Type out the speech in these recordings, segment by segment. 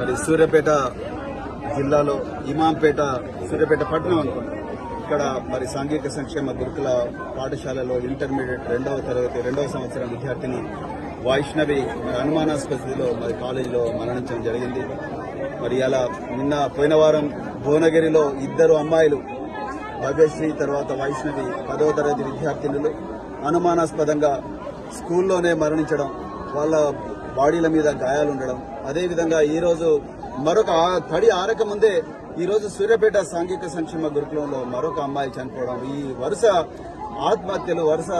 మరి సూర్యాపేట జిల్లాలో ఇమాంపేట సూర్యాపేట పట్టణం అనుకోండి. ఇక్కడ మరి సాంఘిక సంక్షేమ గురుకుల పాఠశాలలో ఇంటర్మీడియట్ రెండవ తరగతి రెండవ సంవత్సరం విద్యార్థిని వైష్ణవి మరి అనుమానాస్పద స్థితిలో మరి కాలేజీలో మరణించడం జరిగింది. మరి అలా నిన్న పోయిన వారం భువనగిరిలో ఇద్దరు అమ్మాయిలు భవ్యశ్రీ తర్వాత వైష్ణవి పదవ తరగతి విద్యార్థినులు అనుమానాస్పదంగా స్కూల్లోనే మరణించడం వాళ్ళ బాడీల మీద గాయాలు ఉండడం. అదేవిధంగా ఈ రోజు మరొక తడి ఆరక ముందే ఈ రోజు సూర్యాపేట సాంఘిక సంక్షేమ గురుకులంలో మరొక అమ్మాయి చనిపోవడం. ఈ వరుస ఆత్మహత్యలు వరుస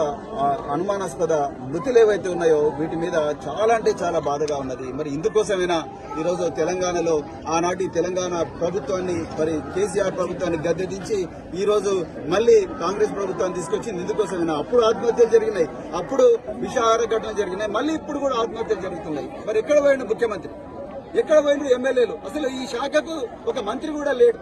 అనుమానాస్పద మృతులు ఏవైతే ఉన్నాయో వీటి మీద చాలా అంటే చాలా బాధగా ఉన్నది. మరి ఇందుకోసమైనా ఈ రోజు తెలంగాణలో ఆనాటి తెలంగాణ ప్రభుత్వాన్ని మరి కేసీఆర్ ప్రభుత్వాన్ని గద్దెదించి ఈ రోజు మళ్ళీ కాంగ్రెస్ ప్రభుత్వాన్ని తీసుకొచ్చింది ఇందుకోసమైనా? అప్పుడు ఆత్మహత్యలు జరిగినాయి. అప్పుడు విషాహార ఘటనలు జరిగినాయి. మళ్ళీ ఇప్పుడు కూడా ఆత్మహత్యలు జరుగుతున్నాయి. మరి ఎక్కడ పోయిన ముఖ్యమంత్రి? ఎక్కడ పోయిన ఎమ్మెల్యేలు? అసలు ఈ శాఖకు ఒక మంత్రి కూడా లేడు.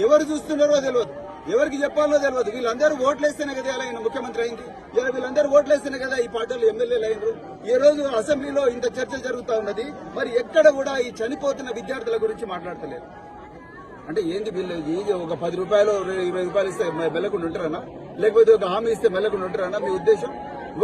ఎవరు చూస్తున్నారో తెలియదు. ఎవరికి చెప్పాలో తెలియదు. వీళ్ళందరూ ఓట్లేస్తేనే కదా అలా ఆయన ముఖ్యమంత్రి అయింది. ఇలా వీళ్ళందరూ ఓట్లేస్తేనే కదా ఈ పార్టీలు ఎమ్మెల్యేలు అయినరు. ఈ రోజు అసెంబ్లీలో ఇంత చర్చ జరుగుతా ఉన్నది. మరి ఎక్కడ కూడా ఈ చనిపోతున్న విద్యార్థుల గురించి మాట్లాడతలేదు. అంటే ఏంది వీళ్ళు ఏది ఒక పది రూపాయలు ఇరవై రూపాయలు ఇస్తే మెల్లకుండా ఉంటారనా? లేకపోతే ఒక హామీ ఇస్తే మెల్లకుండా ఉంటారనా? మీ ఉద్దేశం?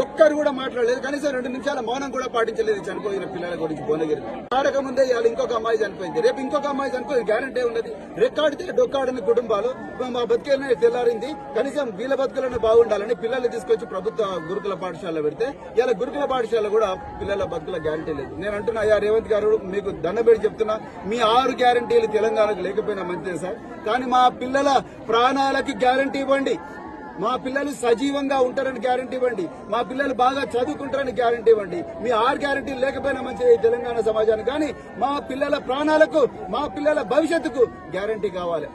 ఒక్కరు కూడా మాట్లాడలేదు. కనీసం రెండు నిమిషాల మౌనం కూడా పాటించలేదు చనిపోయిన పిల్లల గురించి భువనగిరి. ఆడక ముందే ఇవాళ ఇంకొక అమ్మాయి చనిపోయింది. రేపు ఇంకొక అమ్మాయి చనిపోయింది. గ్యారంటీ ఉన్నది. రెక్కాడితే డొక్కాడని కుటుంబాలు. మా బతికేనే తెల్లారింది. కనీసం వీళ్ళ బతుకులను బాగుండాలని పిల్లల్ని తీసుకొచ్చి ప్రభుత్వ గురుకుల పాఠశాల పెడితే ఇలా గురుకుల పాఠశాల కూడా పిల్లల బతుకుల గ్యారంటీ లేదు. నేను అంటున్నా అయ్యా రేవంత్ గారు మీకు దండబెట్టి చెప్తున్నా. మీ ఆరు గ్యారంటీలు తెలంగాణకు లేకపోయినా మంచిదే సార్. కానీ మా పిల్లల ప్రాణాలకి గ్యారంటీ ఇవ్వండి. మా పిల్లలు సజీవంగా ఉంటారని గ్యారంటీ ఇవ్వండి. మా పిల్లలు బాగా చదువుకుంటారని గ్యారంటీ ఇవ్వండి. మీ ఆరు గ్యారంటీలు లేకపోయినా మంచిది తెలంగాణ సమాజానికి. కానీ మా పిల్లల ప్రాణాలకు మా పిల్లల భవిష్యత్తుకు గ్యారంటీ కావాలి.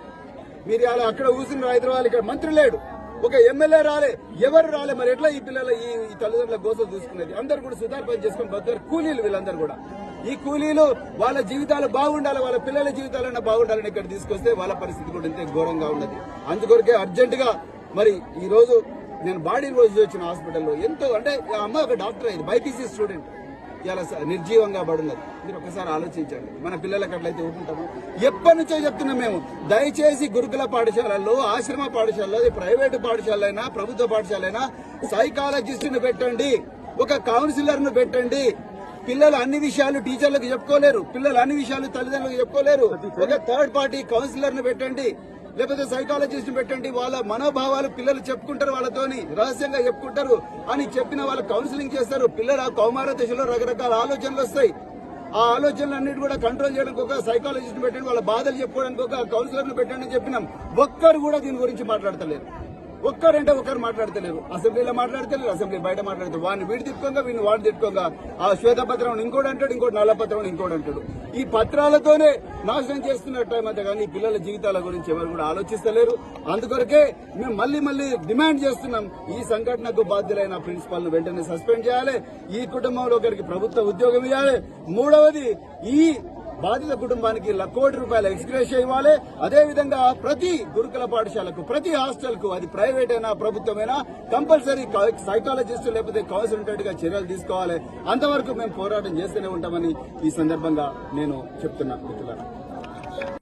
మీరు అలా అక్కడ కూర్చున్నారు హైదరాబాద్ ఇక్కడ మంత్రి లేడు. ఒక ఎమ్మెల్యే రాలే ఎవరు రాలే మరి ఎట్లా ఈ పిల్లల ఈ తల్లిదండ్రుల గోసలు చూసుకునేది? అందరు కూడా సుధార్ పని చేసుకుని బతారు కూలీలు వీళ్ళందరూ కూడా. ఈ కూలీలు వాళ్ళ జీవితాలు బాగుండాలి వాళ్ళ పిల్లల జీవితాలన్నా బాగుండాలని ఇక్కడ తీసుకొస్తే వాళ్ళ పరిస్థితి కూడా ఇంతే ఘోరంగా ఉన్నది. అందుకొరకే అర్జెంటుగా మరి ఈరోజు నేను బాడీ రోజు వచ్చిన హాస్పిటల్లో ఎంతో అంటే ఆ అమ్మ ఒక డాక్టర్ అయింది బైపీసీ స్టూడెంట్. ఇలా స- నిర్జీవంగా పడున్నది. మీరు ఒకసారి ఆలోచించండి. మన పిల్లలకి అట్లయితే ఊరుకుంటాము ఎప్పటి నుంచో చెప్తున్నాం మేము దయచేసి గురుకుల పాఠశాలల్లో ఆశ్రమ పాఠశాలలో అది ప్రైవేటు పాఠశాలైనా ప్రభుత్వ పాఠశాలైనా సైకాలజిస్టును పెట్టండి ఒక కౌన్సిలర్ను పెట్టండి. పిల్లలు అన్ని విషయాలు టీచర్లకు చెప్పుకోలేరు పిల్లలు అన్ని విషయాలు తల్లిదండ్రులకు చెప్పుకోలేరు. ఒక థర్డ్ పార్టీ కౌన్సిలర్ను పెట్టండి. లేకపోతే సైకాలజిస్ట్ పెట్టండి వాళ్ళ మనోభావాలు పిల్లలు చెప్పుకుంటారు వాళ్ళతోని రహస్యంగా చెప్పుకుంటారు అని చెప్పిన వాళ్ళు కౌన్సిలింగ్ చేస్తారు. పిల్లల కౌమార దశలో రకరకాల ఆలోచనలు వస్తాయి. ఆ ఆలోచనలన్నిటి కూడా కంట్రోల్ చేయడానికి ఒక సైకాలజిస్ట్ పెట్టండి వాళ్ళ బాధలు చెప్పుకోవడానికి ఒక కౌన్సిలర్ పెట్టండి అని చెప్పినాం. ఒక్కరు కూడా దీని గురించి మాట్లాడతలేరు ఒక్కరంటే ఒక్కరు మాట్లాడతలేరు. అసెంబ్లీలో మాట్లాడతలేరు అసెంబ్లీ బయట మాట్లాడతారు వాడిని వీడి తిట్టుకోగా వీడిని వాడు తిట్టుకోగా ఆ శ్వేతపత్రం ఇంకోటి అంటాడు ఇంకోటి నల్ల పత్రం ఇంకోటి అంటాడు. ఈ పత్రాలతోనే నాశనం చేస్తున్న టైం అంతే కానీ పిల్లల జీవితాల గురించి ఎవరు కూడా ఆలోచిస్తలేరు. అందుకొరకే మేము మళ్ళీ మళ్ళీ డిమాండ్ చేస్తున్నాం ఈ సంఘటనకు బాధ్యులైన ప్రిన్సిపాల్ను వెంటనే సస్పెండ్ చేయాలి. ఈ కుటుంబంలో ఒకరికి ప్రభుత్వ ఉద్యోగం ఇవ్వాలి. మూడవది ఈ బాధిత కుటుంబానికి కోటి రూపాయల ఎక్స్గ్రేషియా ఇవ్వాలి అదేవిధంగా ప్రతి గురుకుల పాఠశాలకు ప్రతి హాస్టల్కు అది ప్రైవేట్ అయినా ప్రభుత్వమైనా కంపల్సరీ సైకాలజిస్ట్ లేకపోతే కౌన్సిలెంటెడ్గా చర్యలు తీసుకోవాలి. అంతవరకు మేము పోరాటం చేస్తూనే ఉంటామని ఈ సందర్భంగా నేను చెప్తున్నా మిత్రులారా.